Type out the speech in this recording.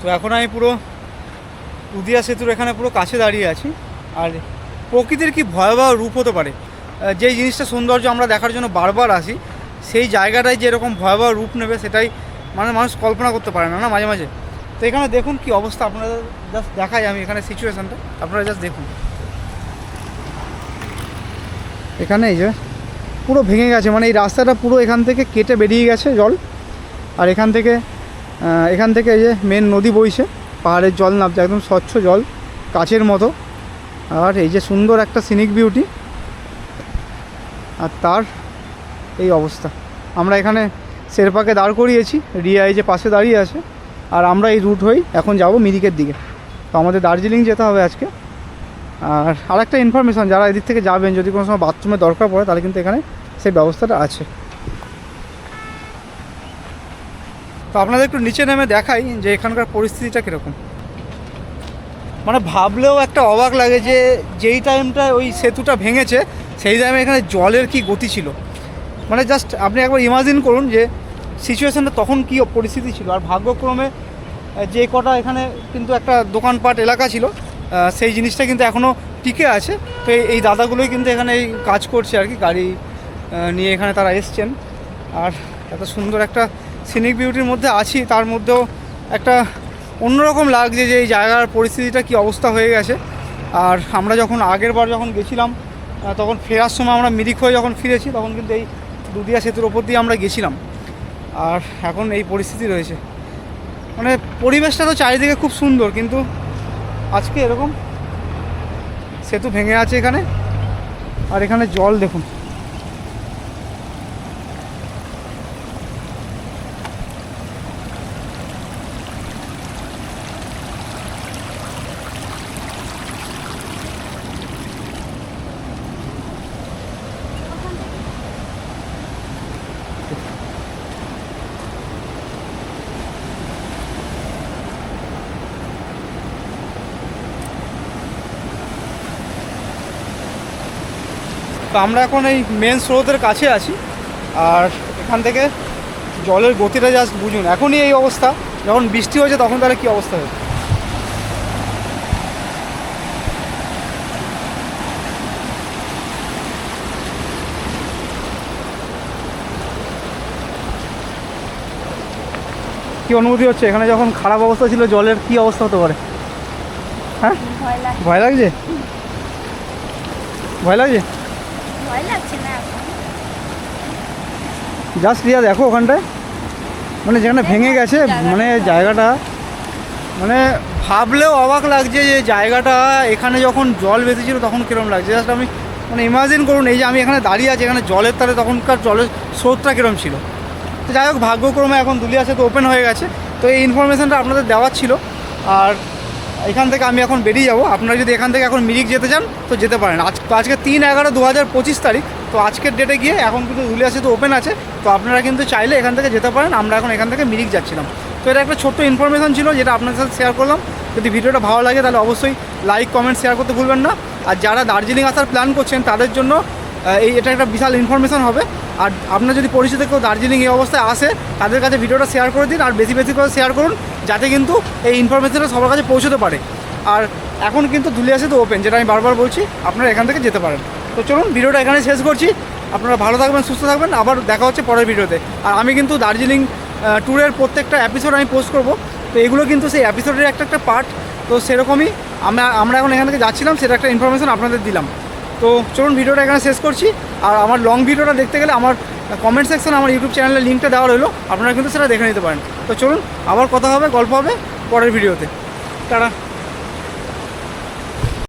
তো এখন আমি পুরো উদিয়া সেতুর এখানে পুরো কাছে দাঁড়িয়ে আছি। আর প্রকৃতির কি ভয়াবহ রূপ হতে পারে? যেই জিনিসটা সৌন্দর্য আমরা দেখার জন্য বারবার আসি, সেই জায়গাটায় যে এরকম ভয়াবহ রূপ নেবে সেটাই মানে মানুষ কল্পনা করতে পারে না না মাঝে মাঝে? তো এখানে দেখুন কি অবস্থা, আপনারা জাস্ট দেখাই আমি এখানে সিচুয়েশানটা আপনারা জাস্ট দেখুন। এখানে এই যে পুরো ভেঙে গেছে মানে এই রাস্তাটা পুরো এখান থেকে কেটে বেরিয়ে গেছে জল, আর এখান থেকে এখান থেকে এই যে মেন নদী বইছে, পাহাড়ের জল নামছে, একদম স্বচ্ছ জল, কাচের মতো। আর এই যে সুন্দর একটা সিনিক বিউটি আর তার এই অবস্থা। আমরা এখানে শেরপাকে দাঁড় করিয়েছি, রিয়া এই যে পাশে দাঁড়িয়ে আছে। আর আমরা এই রুট হয়েই এখন যাব মিরিকের দিকে। তো আমাদের দার্জিলিং যেতে হবে আজকে। আর আরেকটা ইনফরমেশন যারা এদিক থেকে যাবেন, যদি কোনো সময় বাথরুমের দরকার পড়ে, তাহলে কিন্তু এখানে সেই ব্যবস্থাটা আছে। তো আপনাদের একটু নিচে নেমে দেখাই যে এখানকার পরিস্থিতিটা কীরকম। মানে ভাবলেও একটা অবাক লাগে যে যেই টাইমটা ওই সেতুটা ভেঙেছে, সেই টাইমে এখানে জলের কি গতি ছিল। মানে জাস্ট আপনি একবার ইমাজিন করুন যে সিচুয়েশানটা তখন কী পরিস্থিতি ছিল। আর ভাগ্যক্রমে যে কটা এখানে কিন্তু একটা দোকানপাট এলাকা ছিল সেই জিনিসটা কিন্তু এখনও টিকে আছে। তো এই- দাদাগুলোই কিন্তু এখানে এই কাজ করছে আর কি। গাড়ি নিয়ে এখানে তারা এসছেন। আর এত সুন্দর একটা সিনিক বিউটির মধ্যে আছি, তার মধ্যেও একটা অন্যরকম লাগছে যে এই জায়গার পরিস্থিতিটা কি অবস্থা হয়ে গেছে। আর আমরা যখন আগের বার যখন গেছিলাম তখন ফেরার সময় আমরা মিরিক হয়ে যখন ফিরেছি, তখন কিন্তু এই দুদিয়া সেতুর ওপর দিয়ে আমরা গেছিলাম। আর এখন এই পরিস্থিতি রয়েছে। মানে পরিবেশটা তো চারিদিকে খুব সুন্দর, কিন্তু আজকে এরকম সেতু ভেঙে আছে এখানে। আর এখানে জল দেখুন। তো আমরা এখন এই মেন স্রোতের কাছে আছি। আর এখান থেকে জলের গতিটা জাস্ট বুঝুন এখনই এই অবস্থা। যখন বৃষ্টি হয়েছে তখন তাহলে কী অবস্থা হয়েছে? কি অনুভূতি হচ্ছে? এখানে যখন খারাপ অবস্থা ছিল জলের কি অবস্থা হতে পারে? হ্যাঁ? ভয় লাগ ভয় লাগছে? ভয় লাগছে? ভয় লাগছে না এখন। জাস্ট রিয়া দেখো ওখানটায়। মানে যেখানে ভেঙে গেছে মানে জায়গাটা মানে ভাবলেও অবাক লাগছে যে জায়গাটা এখানে যখন জল বেঁধেছিল তখন কীরকম লাগছে। জাস্ট আমি মানে ইমাজিন করুন এই যে আমি এখানে দাঁড়িয়ে আছি এখানে জলের তালে তখনকার জলের স্রোতটা কীরকম ছিল। তো যাই হোক ভাগ্যক্রমে এখন দুলিয়া সেতু ওপেন হয়ে গেছে। তো এই ইনফরমেশনটা আপনাদের দেওয়ার ছিল। আর এখান থেকে আমি এখন বেরিয়ে যাব। আপনারা যদি এখান থেকে এখন মিরিক যেতে চান, তো যেতে পারেন। আজ তো আজকে তিন এগারো দু হাজার পঁচিশ তারিখ, তো আজকের ডেটে গিয়ে এখন কিন্তু দুলিয়া সেতু ওপেন আছে। তো আপনারা কিন্তু চাইলে এখান থেকে যেতে পারেন। আমরা এখন এখান থেকে মিরিক যাচ্ছিলাম। তো এটা একটা ছোট্ট ইনফরমেশন ছিল যেটা আপনাদের সাথে শেয়ার করলাম। যদি ভিডিওটা ভালো লাগে তাহলে অবশ্যই লাইক কমেন্ট শেয়ার করতে ভুলবেন না। আর যারা দার্জিলিং আসার প্ল্যান করছেন, তাদের জন্য এই এটা একটা বিশাল ইনফরমেশন হবে। আর আপনার যদি পরিচিত কেউ দার্জিলিং এই অবস্থায় আসে, তাদের কাছে ভিডিওটা শেয়ার করে দিন। আর বেশি বেশি করে শেয়ার করুন। যাতে কিন্তু এই ইনফরমেশনটা সবার কাছে পৌঁছতে পারে। আর এখন কিন্তু দুলিয়া সেতু ওপেন যেটা আমি বারবার বলছি, আপনারা এখান থেকে যেতে পারেন। তো চলুন, ভিডিওটা এখানে শেষ করছি। আপনারা ভালো থাকবেন, সুস্থ থাকবেন। আবার দেখা হচ্ছে পরের ভিডিওতে। আর আমি কিন্তু দার্জিলিং ট্যুরের প্রত্যেকটা এপিসোড আমি পোস্ট করব। তো এগুলো কিন্তু সেই এপিসোডের একটা একটা পার্ট তো সেরকমই আমরা আমরা এখন এখান থেকে যাচ্ছিলাম, সেটা একটা ইনফরমেশন আপনাদের দিলাম। তো চলুন, ভিডিওটা এখানে শেষ করছি। আর আমার লং ভিডিওটা দেখতে গেলে আমার কমেন্ট সেকশন আমার ইউটিউব চ্যানেলের লিঙ্কটা দেওয়া রইল। আপনারা কিন্তু সেটা দেখে নিতে পারেন। তো চলুন আবার কথা হবে গল্প হবে পরের ভিডিওতে। তারা